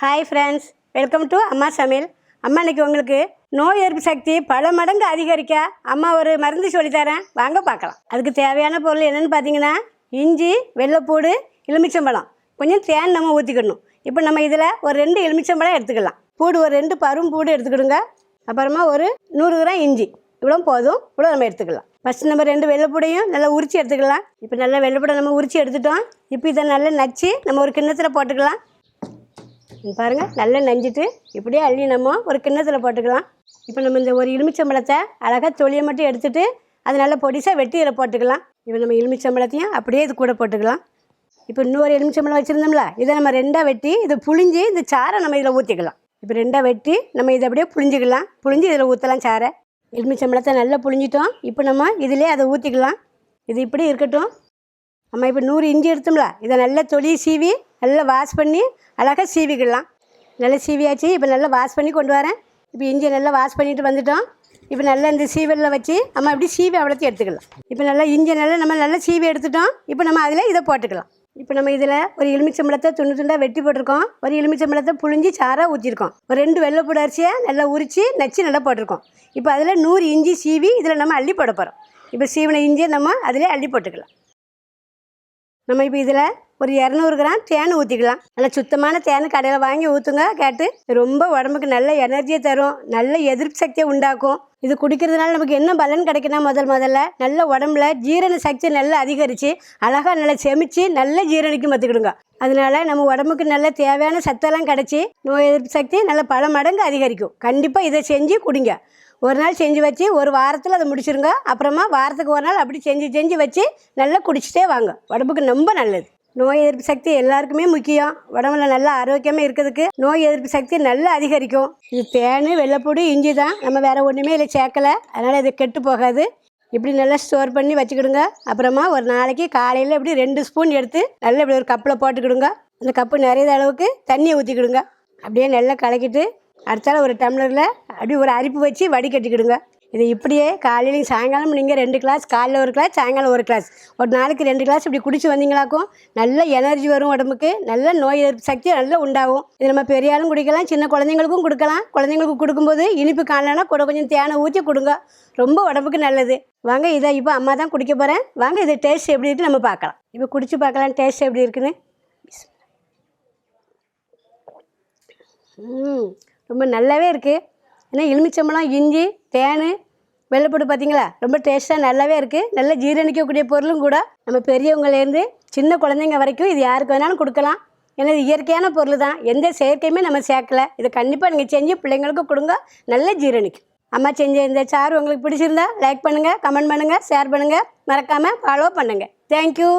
Hi friends welcome to அம்மா சமையல் அம்மா இன்னைக்கு உங்களுக்கு நோய் எதிர்ப்பு சக்தி பல மடங்கு அதிகரிக்க அம்மா ஒரு மருந்து சொல்லித்தரேன். வாங்க பார்க்கலாம். அதுக்கு தேவையான பொருள் என்னென்னு பார்த்தீங்கன்னா இஞ்சி வெள்ளைப்பூடு எலுமிச்சம்பழம். கொஞ்சம் தேன் நம்ம ஊற்றிக்கணும் இப்போ நம்ம இதில் ஒரு ரெண்டு எலுமிச்சம்பழம் எடுத்துக்கலாம். பூடு ஒரு ரெண்டு பரும் பூடு எடுத்துக்கிடுங்க. அப்புறமா ஒரு நூறு கிராம் இஞ்சி. இவ்வளோ போதும். இவ்வளோ நம்ம எடுத்துக்கலாம். ஃபஸ்ட்டு நம்ம ரெண்டு வெள்ளைப்பூடையும் நல்லா உரித்து எடுத்துக்கலாம். இப்போ நல்லா வெள்ளைப்பூடை நம்ம உரித்து எடுத்துட்டோம். இப்போ இதை நல்லா நச்சு நம்ம ஒரு கிண்ணத்தில் போட்டுக்கலாம். பாருங்கள் நல்லா நஞ்சிட்டு இப்படியே அள்ளி நம்ம ஒரு கிண்ணத்தில் போட்டுக்கலாம். இப்போ நம்ம இந்த ஒரு எலுமிச்சம்பழத்தை அழகாக தொலியை மட்டும் எடுத்துகிட்டு அது நல்லா பொடிசாக வெட்டி இதில் போட்டுக்கலாம். இப்போ நம்ம எலுமிச்சம்பழத்தையும் அப்படியே இது கூட போட்டுக்கலாம். இப்போ இன்னொரு எலுமிச்சம்பழம் வச்சுருந்தோம்ல இதை நம்ம ரெண்டாக வெட்டி இதை புழிஞ்சு இந்த சாரை நம்ம இதில் ஊற்றிக்கலாம் இப்போ ரெண்டாக வெட்டி நம்ம இதை அப்படியே புழிஞ்சிக்கலாம். புழிஞ்சு இதில் ஊற்றலாம் சாரை எலுமிச்சம்பழத்தை நல்லா புழிஞ்சிட்டோம். இப்போ நம்ம இதிலே அதை ஊற்றிக்கலாம் இது இப்படி இருக்கட்டும். நம்ம இப்போ நூறு இஞ்சி எடுத்தோம்ல இதை நல்லா தொலி சீவி நல்லா வாஷ் பண்ணி அழகாக சீவிக்கிடலாம் நல்லா சீவியாச்சு இப்போ நல்லா வாஷ் பண்ணி கொண்டு வரேன். இப்போ இஞ்சி நல்லா வாஷ் பண்ணிட்டு வந்துட்டோம். இப்போ நல்லா இந்த சீவலில் வச்சு நம்ம அப்படி சீவி அவ்வளோத்தையும் எடுத்துக்கலாம். இப்போ நல்லா இஞ்சி நல்லா நம்ம நல்லா சீவி எடுத்துட்டோம். இப்போ நம்ம அதில் இதை போட்டுக்கலாம். இப்போ நம்ம இதில் ஒரு எலுமிச்சம்பழத்தை துண்டு துண்டாக வெட்டி போட்டிருக்கோம். ஒரு எலுமிச்சம்பழத்தை புழிஞ்சி சாராக ஊற்றிருக்கோம் ஒரு ரெண்டு வெள்ளைப்பூடு அரிசியை நல்லா உரித்து நச்சு நல்லா போட்டிருக்கோம். இப்போ அதில் நூறு இஞ்சி சீவி இதில் நம்ம அள்ளி போட போகிறோம் இப்போ சீவனை இஞ்சியை நம்ம அதிலே அள்ளி போட்டுக்கலாம். நம்ம இப்போ இதில் ஒரு இரநூறு கிராம் தேன் ஊற்றிக்கலாம் நல்லா சுத்தமான தேன் கடையில் வாங்கி ஊற்றுங்க கேட்டு. ரொம்ப உடம்புக்கு நல்ல எனர்ஜியை தரும் நல்ல எதிர்ப்பு சக்தியை உண்டாக்கும். இது குடிக்கிறதுனால நமக்கு என்ன பலன் கிடைக்குன்னா முதல் முதல்ல நல்ல உடம்புல ஜீரண சக்தி நல்லா அதிகரித்து அழகாக நல்லா செமிச்சு நல்ல ஜீரணிக்கு பார்த்துக்கிடுங்க அதனால நம்ம உடம்புக்கு நல்ல தேவையான சத்தெல்லாம் கிடச்சி நோய் எதிர்ப்பு சக்தி நல்ல பல மடங்கு அதிகரிக்கும். கண்டிப்பாக இதை செஞ்சு குடிங்க. ஒரு நாள் செஞ்சு வச்சு ஒரு வாரத்தில் அதை முடிச்சிருங்க. அப்புறமா வாரத்துக்கு ஒரு நாள் அப்படி செஞ்சு செஞ்சு வச்சு நல்லா குடிச்சிட்டே வாங்க. உடம்புக்கு ரொம்ப நல்லது. நோய் எதிர்ப்பு சக்தி எல்லாருக்குமே முக்கியம். உடம்புல நல்லா ஆரோக்கியமாக இருக்கிறதுக்கு நோய் எதிர்ப்பு சக்தி நல்லா அதிகரிக்கும். இது தேன் வெள்ளைப்பூடி இஞ்சி தான். நம்ம வேறு ஒன்றுமே இல்லை சேர்க்கலை. அதனால் இது கெட்டு போகாது. இப்படி நல்லா ஸ்டோர் பண்ணி வச்சுக்கிடுங்க. அப்புறமா ஒரு நாளைக்கு காலையில் இப்படி ரெண்டு ஸ்பூன் எடுத்து நல்லா இப்படி ஒரு கப்பில் போட்டுக்கிடுங்க. அந்த கப்பு நிறைய அளவுக்கு தண்ணியை ஊற்றிக்கிடுங்க அப்படியே நல்லா கலக்கிட்டு அடுத்தால ஒரு டம்ளரில் அப்படி ஒரு அரிப்பு வச்சு வடிகட்டிக்கிடுங்க இது இப்படியே காலையிலையும் சாயங்காலம் நீங்கள் ரெண்டு கிளாஸ் காலையில் ஒரு கிளாஸ் சாயங்காலம் ஒரு கிளாஸ் ஒரு நாளைக்கு ரெண்டு கிளாஸ் இப்படி குடிச்சு வந்தீங்களாக்கும் நல்ல எனர்ஜி வரும் உடம்புக்கு நல்ல நோய் எதிர்ப்பு சக்தி நல்லா உண்டாகும். இது நம்ம பெரிய ஆளும் குடிக்கலாம் சின்ன குழந்தைங்களுக்கும் கொடுக்கலாம். குழந்தைங்களுக்கு கொடுக்கும்போது இனிப்பு காணலன்னா கூட கொஞ்சம் தேனை ஊற்றி கொடுங்க. ரொம்ப உடம்புக்கு நல்லது. வாங்க இதை இப்போ அம்மா தான் குடிக்க போகிறேன் வாங்க இது டேஸ்ட் எப்படி இருக்குன்னு நம்ம பார்க்கலாம். இப்போ குடிச்சு பார்க்கலாம் டேஸ்ட் எப்படி இருக்குன்னு. ரொம்ப நல்லாவே இருக்குது ஏன்னா எலுமிச்சம்பழம் இஞ்சி தேன் வெள்ளைப்பூடு பார்த்தீங்களா? ரொம்ப டேஸ்ட்டாக நல்லாவே இருக்குது நல்ல ஜீரணிக்கக்கூடிய பொருளும் கூட நம்ம பெரியவங்கலேருந்து சின்ன குழந்தைங்க வரைக்கும் இது யாருக்கு வேணாலும் கொடுக்கலாம். ஏன்னா இது இயற்கையான பொருள் தான் எந்த செயற்கையுமே நம்ம சேர்க்கல. இதை கண்டிப்பாக நீங்கள் செஞ்சு பிள்ளைங்களுக்கு கொடுங்க. நல்ல ஜீரணிக்கும் அம்மா செஞ்ச இந்த சாறு உங்களுக்கு பிடிச்சிருந்தா லைக் பண்ணுங்கள் கமெண்ட் பண்ணுங்கள் ஷேர் பண்ணுங்கள் மறக்காமல் ஃபாலோ பண்ணுங்கள் தேங்க்யூ